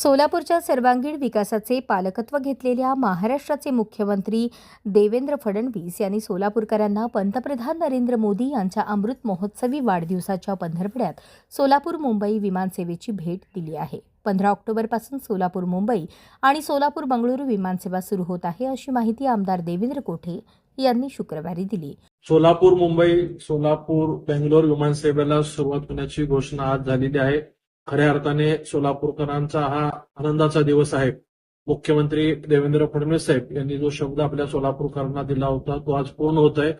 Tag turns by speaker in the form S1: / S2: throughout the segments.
S1: सोलापूरच्या सर्वांगीण विकासाचे पालकत्व घेतलेल्या महाराष्ट्राचे मुख्यमंत्री देवेंद्र फडणवीस यांनी सोलापूरकरांना पंतप्रधान नरेंद्र मोदी यांच्या अमृत महोत्सवी वाढदिवसाच्या पंधरवड्यात सोलापूर मुंबई विमानसेवेची भेट दिली आहे. पंधरा ऑक्टोबरपासून सोलापूर मुंबई आणि सोलापूर बंगळुरू विमानसेवा सुरू होत आहे अशी माहिती आमदार देवेंद्र कोठे यांनी शुक्रवारी दिली.
S2: सोलापूर मुंबई सोलापूर बेंगलोर विमानसेवेला सुरुवात होण्याची घोषणा आज झालेली आहे. खऱ्या अर्थाने सोलापूरकरांचा हा आनंदाचा दिवस आहे. मुख्यमंत्री देवेंद्र फडणवीस साहेब यांनी जो शब्द आपल्या सोलापूरकरांना दिला होता तो आज पूर्ण होत आहे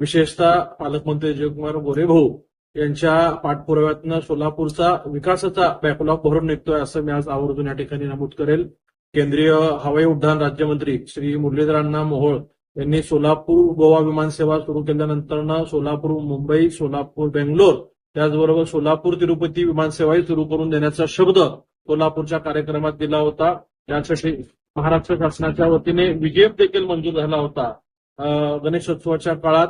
S2: विशेषतः पालकमंत्री जयकुमार गोरे भाऊ यांच्या पाठपुराव्यातनं सोलापूरचा विकासाचा बॅकलॉग भरून निघतोय असं मी आज आवर्जून या ठिकाणी नमूद करेल. केंद्रीय हवाई उड्डाण राज्यमंत्री श्री मुरलीधर अण्णा मोहोळ यांनी सोलापूर गोवा विमानसेवा सुरू केल्यानंतर सोलापूर मुंबई सोलापूर बेंगलोर त्याचबरोबर सोलापूर तिरुपती विमानसेवाही सुरू करून देण्याचा शब्द सोलापूरच्या कार्यक्रमात दिला होता. त्यासाठी महाराष्ट्र शासनाच्या वतीने विजेप देखील मंजूर झाला होता. गणेशोत्सवाच्या काळात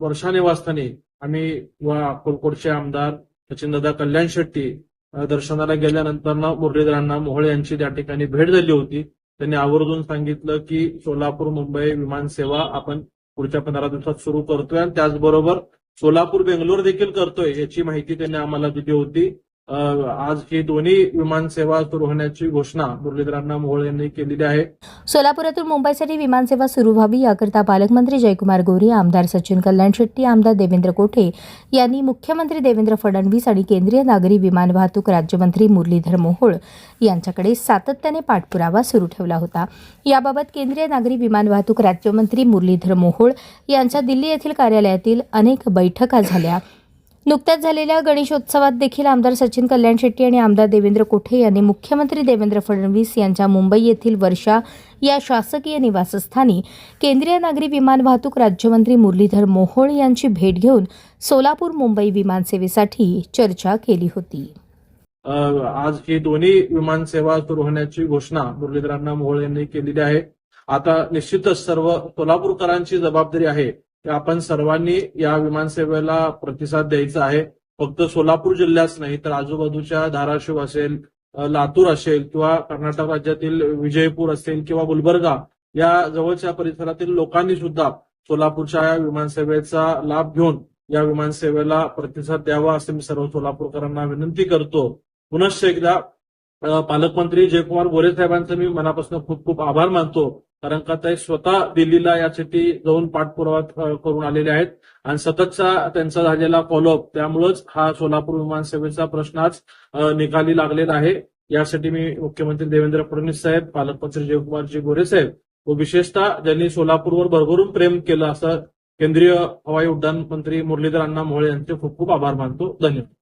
S2: वर्षानिवासस्थानी आम्ही व अक्कलकोटचे आमदार सचिनदादा कल्याण शेट्टी दर्शनाला गेल्यानंतर मुरलीधरांना मोहळे यांची त्या ठिकाणी भेट झाली होती. त्यांनी आवर्जून सांगितलं की सोलापूर मुंबई विमानसेवा आपण पुढच्या पंधरा दिवसात सुरू करतोय आणि त्याचबरोबर सोलापूर बेंगलोर देखील करतोय याची माहिती त्यांनी आम्हाला दिली होती. आज ही दोन्ही विमानसेवा सुरू होण्याची घोषणा मुरलीधरांना मोहोळ यांनी केलेली आहे.
S1: सोलापुरातून मुंबईसाठी विमानसेवा सुरू व्हावी याकरता पालकमंत्री जयकुमार गोरे आमदार सचिन कल्याण शेट्टी आमदार देवेंद्र कोठे यांनी मुख्यमंत्री देवेंद्र फडणवीस आणि केंद्रीय नागरी विमान वाहतूक राज्यमंत्री मुरलीधर मोहोळ यांच्याकडे सातत्याने पाठपुरावा सुरू ठेवला होता. याबाबत केंद्रीय नागरी विमान वाहतूक राज्यमंत्री मुरलीधर मोहोळ यांच्या दिल्ली येथील कार्यालयातील अनेक बैठका झाल्या. नुकत्याच झालेल्या गणेशोत्सवात देखील आमदार सचिन कल्याण शेट्टी आणि आमदार देवेंद्र कोठे यांनी मुख्यमंत्री देवेंद्र फडणवीस यांच्या मुंबई येथील वर्षा या शासकीय निवासस्थानी केंद्रीय नागरी विमान वाहतूक राज्यमंत्री मुरलीधर मोहोळ यांची भेट घेऊन सोलापूर मुंबई विमानसेवेसाठी चर्चा केली होती.
S2: आज ही दोन्ही विमानसेवा सुरू होण्याची घोषणा मुरलीधरांना मोहोळ यांनी केलेली आहे. आता निश्चितच सर्व सोलापूरकरांची जबाबदारी आहे. आपण सर्वांनी या विमानसेवेला प्रतिसाद द्यायचा आहे. फक्त सोलापूर जिल्ह्याच नाही तर आजूबाजूच्या धाराशिव असेल लातूर असेल किंवा कर्नाटक राज्यातील विजयपूर असेल किंवा गुलबर्गा या जवळच्या परिसरातील लोकांनी सुद्धा सोलापूरच्या या विमानसेवेचा लाभ घेऊन या विमानसेवेला प्रतिसाद द्यावा असं मी सर्व सोलापूरकरांना विनंती करतो. पुनश्च एकदा पालकमंत्री जयकुमार गोरे साहेबांचं मी मनापासून खूप खूप आभार मानतो. कारण का ते स्वतः दिल्लीला यासाठी जाऊन पाठपुरावा करून आलेले आहेत. आणि सततचा त्यांचा झालेला फॉलोअप त्यामुळेच हा सोलापूर विमानसेवेचा प्रश्न आज निकाली लागलेला आहे. यासाठी मी मुख्यमंत्री देवेंद्र फडणवीस साहेब पालकमंत्री जयकुमारजी गोरे साहेब व विशेषतः ज्यांनी सोलापूरवर भरभरून प्रेम केलं असं केंद्रीय हवाई उड्डाण मंत्री मुरलीधर अण्णा मोहोळे यांचे खूप खूप आभार मानतो. धन्यवाद.